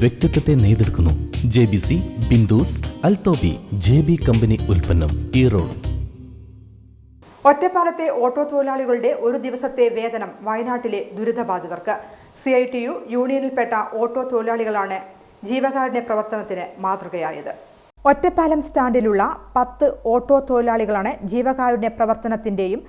വ്യക്തിത്വത്തെ നെയ്തെടുക്കുന്നു. J B C ബിന്ദുസ് അൽത്തോബി ജെ ബി കമ്പനി ഉൽപ്പന്നം ഈറോഡ്. ഒറ്റപ്പാലത്തെ ഓട്ടോ തൊഴിലാളികളുടെ ഒരു ദിവസത്തെ വേതനം വയനാട്ടിലെ ദുരിതബാധിതർക്ക്. സി ഐ ടി യു യൂണിയനിൽപ്പെട്ട ഓട്ടോ തൊഴിലാളികളാണ് ജീവകാരുണ്യ പ്രവർത്തനത്തിന് മാതൃകയായത്. ഒറ്റപ്പാലം സ്റ്റാൻഡിലുള്ള പത്ത് ഓട്ടോ തൊഴിലാളികളാണ് ജീവകാരുണ്യ പ്രവർത്തനത്തിന്റെയും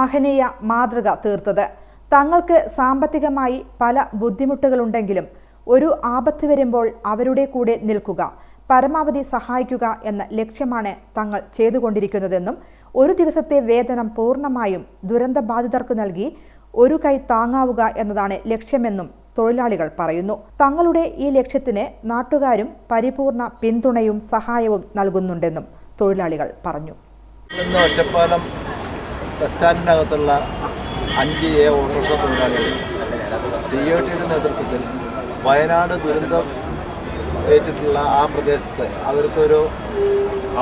മഹനീയ മാതൃക തീർത്തത്. തങ്ങൾക്ക് സാമ്പത്തികമായി പല ബുദ്ധിമുട്ടുകളുണ്ടെങ്കിലും ഒരു ആപത്ത് വരുമ്പോൾ അവരുടെ കൂടെ നിൽക്കുക പരമാവധി സഹായിക്കുക എന്ന ലക്ഷ്യമാണ് തങ്ങൾ ചെയ്തുകൊണ്ടിരിക്കുന്നതെന്നും ഒരു ദിവസത്തെ വേതനം പൂർണമായും ദുരന്തബാധിതർക്ക് നൽകി ഒരു കൈ താങ്ങാവുക എന്നതാണ് ലക്ഷ്യമെന്നും തൊഴിലാളികൾ പറയുന്നു. തങ്ങളുടെ ഈ ലക്ഷ്യത്തിന് നാട്ടുകാരും പരിപൂർണ പിന്തുണയും സഹായവും നൽകുന്നുണ്ടെന്നും തൊഴിലാളികൾ പറഞ്ഞു. ഒറ്റപ്പാലം ബസ് സ്റ്റാൻഡിനകത്തുള്ള അഞ്ച് എ ഓട്ടോറിക്ഷ തൊഴിലാളികൾ സി ഒ ടിയുടെ നേതൃത്വത്തിൽ വയനാട് ദുരന്തം ഏറ്റിട്ടുള്ള ആ പ്രദേശത്ത് അവർക്കൊരു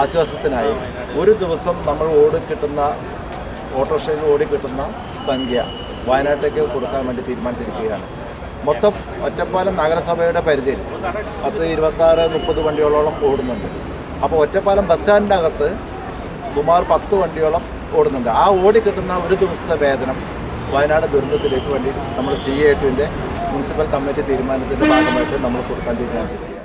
ആശ്വാസത്തിനായി ഒരു ദിവസം നമ്മൾ ഓടിക്കിട്ടുന്ന ഓട്ടോറിക്ഷയിൽ ഓടിക്കിട്ടുന്ന സംഖ്യ വയനാട്ടിലേക്ക് കൊടുക്കാൻ വേണ്ടി തീരുമാനിച്ചിരിക്കുകയാണ്. മൊത്തം ഒറ്റപ്പാലം നഗരസഭയുടെ പരിധിയിൽ പത്ത് ഇരുപത്താറ് മുപ്പത് വണ്ടികളോളം ഓടുന്നുണ്ട്. അപ്പോൾ ഒറ്റപ്പാലം ബസ് സ്റ്റാൻഡിന്റെ അകത്ത് സുമാർ പത്ത് വണ്ടിയോളം ഓടുന്നുണ്ട്. ആ ഓടിക്കിട്ടുന്ന ഒരു ദിവസത്തെ വേതനം വയനാട് ദുരന്തത്തിലേക്ക് വേണ്ടി നമ്മൾ സി എ ടുവിന്റെ മുനിസിപ്പൽ കമ്മിറ്റി തീരുമാനത്തിന്റെ ഭാഗമായിട്ട് നമ്മൾ കൊടുക്കാൻ തീരുമാനിച്ചിട്ടുണ്ട്